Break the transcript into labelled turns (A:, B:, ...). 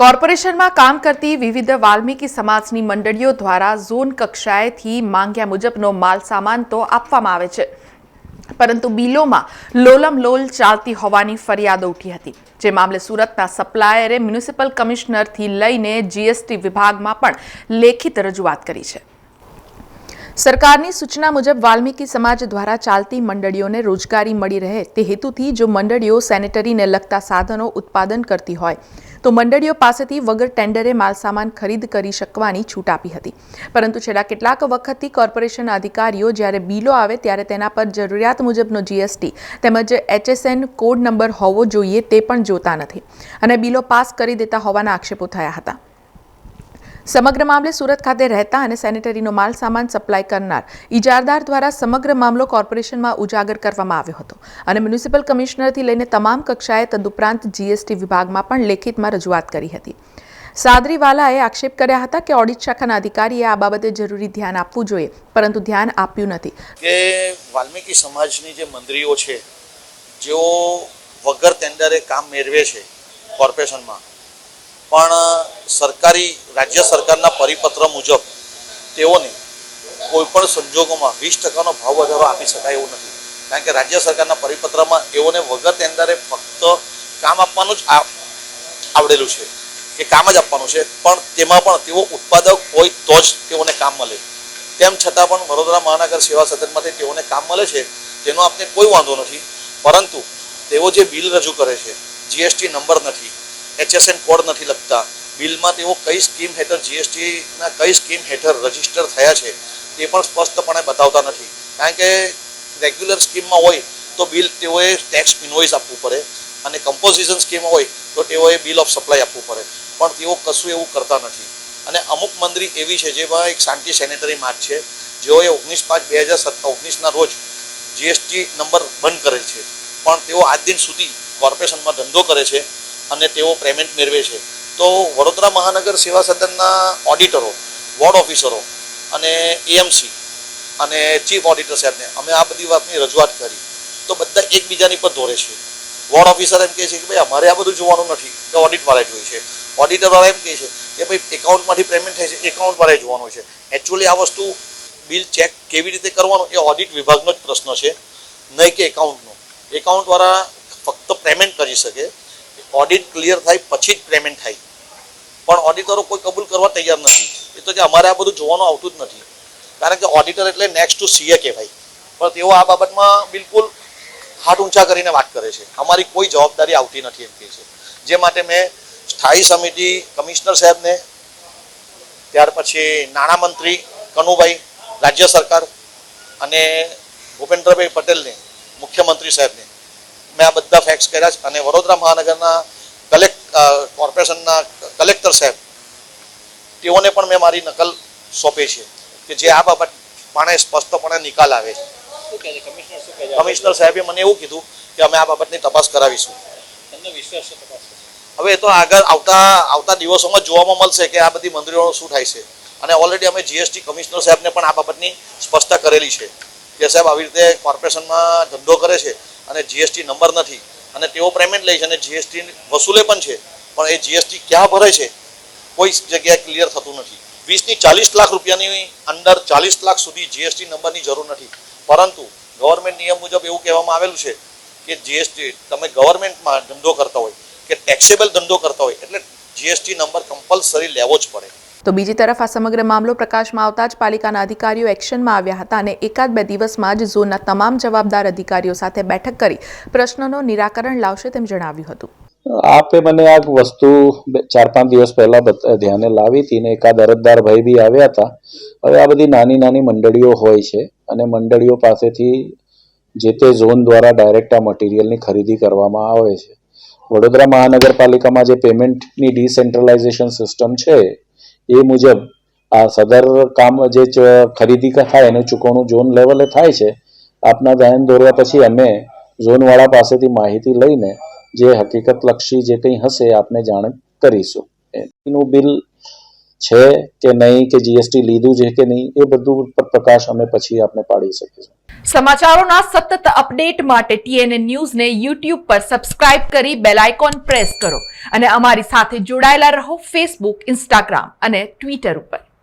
A: કોર્પોરેશનમાં કામ કરતી વિવિધ વાલ્મીકી સમાજની મંડળીઓ દ્વારા ઝોન કક્ષાએથી માંગ્યા મુજબનો માલ સામાન તો આપવામાં આવે છે. પરંતુ બિલોમાં લોલમ લોલ ચાલતી હોવાની ફરિયાદો ઉઠી હતી. જે મામલે સુરતના સપ્લાયરે મ્યુનિસિપલ કમિશનરથી લઈને જીએસટી વિભાગમાં પણ લેખિત રજૂઆત કરી છે. સરકારની સૂચના મુજબ વાલ્મીકી સમાજ દ્વારા ચાલતી મંડળીઓને રોજગારી મળી રહે તે હેતુથી જો મંડળીઓ સેનેટરીને લગતા સાધનો ઉત્પાદન કરતી હોય તો મંડળીઓ પાસેથી વગર ટેન્ડરે માલસામાન ખરીદ કરી શકવાની છૂટ આપી હતી. પરંતુ છેલ્લા કેટલાક વખતથી કોર્પોરેશન અધિકારીઓ જ્યારે બિલો આવે ત્યારે તેના પર જરૂરિયાત મુજબનો જીએસટી તેમજ એચએસએન કોડ નંબર હોવો જોઈએ તે પણ જોતા નથી. અને બિલો પાસ કરી દેતા હોવાના આક્ષેપો થયા હતા. સમગ્ર મામલે સુરત ખાતે રહેતા અને સેનેટરીનો માલ સામાન સપ્લાય કરનાર ઇજારદાર દ્વારા સમગ્ર મામલો કોર્પોરેશનમાં ઉજાગર કરવામાં આવ્યો હતો અને મ્યુનિસિપલ કમિશનરથી લઈને તમામ કક્ષાએ તદુપરાંત જીએસટી વિભાગમાં પણ લેખિતમાં રજૂઆત કરી હતી. સાદરીવાલાએ આક્ષેપ કર્યા હતા કે ઓડિટ શાખાના અધિકારીએ આ બાબતે જરૂરી ધ્યાન આપવું જોઈએ, પરંતુ ધ્યાન આપ્યું નથી.
B: કે વાલ્મીકી સમાજની જે મંત્રીઓ છે, જેઓ વગર ટેન્ડરે કામ મેળવે છે કોર્પોરેશનમાં પણ સરકારી, રાજ્ય સરકારના પરિપત્ર મુજબ તેઓને કોઈપણ સંજોગોમાં વીસ ટકાનો ભાવ વધારો આપી શકાય એવું નથી. કારણ કે રાજ્ય સરકારના પરિપત્રમાં તેઓને વગર ટેન્ડરે ફક્ત કામ આપવાનું જ આવડેલું છે કે કામ જ આપવાનું છે. પણ તેમાં પણ તેઓ ઉત્પાદક હોય તો જ તેઓને કામ મળે. તેમ છતાં પણ વડોદરા મહાનગર સેવા સદનમાંથી તેઓને કામ મળે છે, તેનો આપને કોઈ વાંધો નથી. પરંતુ તેઓ જે બિલ રજૂ કરે છે જીએસટી નંબર નથી. એચએસએન કોડ નથી લખતા. બિલમાં તેઓ કઈ સ્કીમ હેઠળ જીએસટીના કઈ સ્કીમ હેઠળ રજિસ્ટર થયા છે, તે પણ સ્પષ્ટપણે બતાવતા નથી. કારણ કે રેગ્યુલર સ્કીમમાં હોય તો બિલ તેઓએ ટેક્સ ઇન્વોઇસ આપવું પડે અને કમ્પોઝિશન સ્કીમ હોય તો તેઓએ બિલ ઓફ સપ્લાય આપવું પડે. પણ તેઓ કશું એવું કરતા નથી. અને અમુક મંત્રી એવી છે જેમાં એક શાંતિ સેનેટરી માર્ટ છે, જેઓએ ઓગણીસ પાંચ બે હજાર સત્તા ઓગણીસના રોજ જીએસટી નંબર બંધ કરેલ છે. પણ તેઓ આજ દિન સુધી કોર્પોરેશનમાં ધંધો કરે છે અને તેઓ પેમેન્ટ મેળવે છે. તો વડોદરા મહાનગર સેવા સદનના ઓડિટરો, વોર્ડ ઓફિસરો અને એએમસી અને ચીફ ઓડિટર સાહેબને અમે આ બધી વાતની રજૂઆત કરી. તો બધા એકબીજાની પર દોરે છે. વોર્ડ ઓફિસર એમ કહે છે કે ભાઈ અમારે આ બધું જોવાનું નથી, કે ઓડિટવાળા જોઈએ જોઈ છે. ઓડિટરવાળા એમ કહે છે કે ભાઈ એકાઉન્ટમાંથી પેમેન્ટ થાય છે, એકાઉન્ટવાળાએ જોવાનું છે. એકચ્યુઅલી આ વસ્તુ બિલ ચેક કેવી રીતે કરવાનું એ ઓડિટ વિભાગનો જ પ્રશ્ન છે, નહીં કે એકાઉન્ટનો. એકાઉન્ટવાળા ફક્ત પેમેન્ટ કરી શકે ઓડિટ ક્લિયર થાય, પછી જ પેમેન્ટ થાય. પણ ઓડિટરો કોઈ કબૂલ કરવા તૈયાર નથી. એ તો કે અમારે આ બધું જોવાનું આવતું જ નથી. કારણ કે ઓડિટર એટલે નેક્સ્ટ ટુ સીએ કહેવાય. પણ તેઓ આ બાબતમાં બિલકુલ હાથ ઊંચા કરીને વાત કરે છે. અમારી કોઈ જવાબદારી આવતી નથી એમ કહે છે. જે માટે મેં સ્થાયી સમિતિ કમિશનર સાહેબને, ત્યાર પછી નાણામંત્રી કનુભાઈ, રાજ્ય સરકાર અને ભૂપેન્દ્રભાઈ પટેલને, મુખ્યમંત્રી સાહેબને મેં આ બધા ફેક્સ કર્યા છે. અને વડોદરા મહાનગરના કલેક્ટ કોર્પોરેશનના કલેક્ટર સાહેબ તેઓને પણ મેં મારી નકલ સોંપી છે કે જે આ બાબત પાણે સ્પષ્ટપણે નિકાલ આવે
C: છે. કમિશનર
B: સાહેબે મને એવું કીધું કે અમે આ બાબતની તપાસ કરાવીશું. હવે એ તો આગળ આવતા આવતા દિવસોમાં જોવામાં મળશે કે આ બધી મંદિરો શું થાય છે. અને ઓલરેડી અમે જીએસટી કમિશનર સાહેબને પણ આ બાબતની સ્પષ્ટતા કરેલી છે. કે સાહેબ આવી રીતે કોર્પોરેશનમાં ધંધો કરે છે. અને જીએસટી નંબર નથી. અને તેઓ પેમેન્ટ લે છે અને જીએસટી વસૂલે પણ છે. પણ એ જીએસટી ક્યાં ભરે છે? કોઈ જગ્યાએ ક્લિયર થતું નથી. વીસની ચાલીસ લાખ રૂપિયાની અંદર ચાલીસ લાખ સુધી જીએસટી નંબરની જરૂર નથી. પરંતુ ગવર્મેન્ટ નિયમ મુજબ એવું કહેવામાં આવેલું છે કે જીએસટી તમે ગવર્મેન્ટમાં ધંધો કરતા હોય, કે ટેક્સેબલ ધંધો કરતા હોય, એટલે જીએસટી નંબર કમ્પલસરી લેવો જ પડે.
A: તો બીજી તરફ આ સમગ્ર મામલો પ્રકાશમાં આવતા જ પાલિકાના અધિકારીઓ એક્શનમાં આવ્યા હતા અને એકાદ બે દિવસમાં જ ઝોનના તમામ જવાબદાર અધિકારીઓ સાથે બેઠક કરી પ્રશ્નનો નિરાકરણ લાવશે તેમ જણાવ્યું હતું.
D: આપે મને આ વસ્તુ ચાર પાંચ દિવસ પહેલા ધ્યાને લાવી હતી ને એકાદ અરજદાર ભાઈ બી આવ્યા હતા. હવે આ બધી નાની નાની મંડળીઓ હોય છે અને મંડળીઓ પાસેથી જે તે ઝોન દ્વારા ડાયરેક્ટ આ મટીરિયલની ખરીદી કરવામાં આવે છે. વડોદરા મહાનગરપાલિકામાં જે પેમેન્ટની ડિસેન્ટ્રલાઇઝેશન સિસ્ટમ છે એ મુજબ આ સદર કામ જે ખરીદી થાય, એનું ચૂકવણું ઝોન લેવલે થાય છે, આપના ધ્યાન દોરવા પછી અમે ઝોનવાળા પાસેથી માહિતી લઈને જે હકીકતલક્ષી જે કંઈ હશે આપને જાણ કરીશું. એનું બિલ છે કે નહીં, કે જીએસટી લીધું છે કે નહીં, એ બધું પર પ્રકાશ અમે પછી આપણે પાડી શકીશું.
A: સમાચારોના સતત અપડેટ માટે ટીએનએ ન્યૂઝને યુટ્યુબ પર સબસ્ક્રાઇબ કરી બેલ આઇકોન પ્રેસ કરો અને અમારી સાથે જોડાયેલા રહો ફેસબુક ઇન્સ્ટાગ્રામ અને ટ્વિટર ઉપર.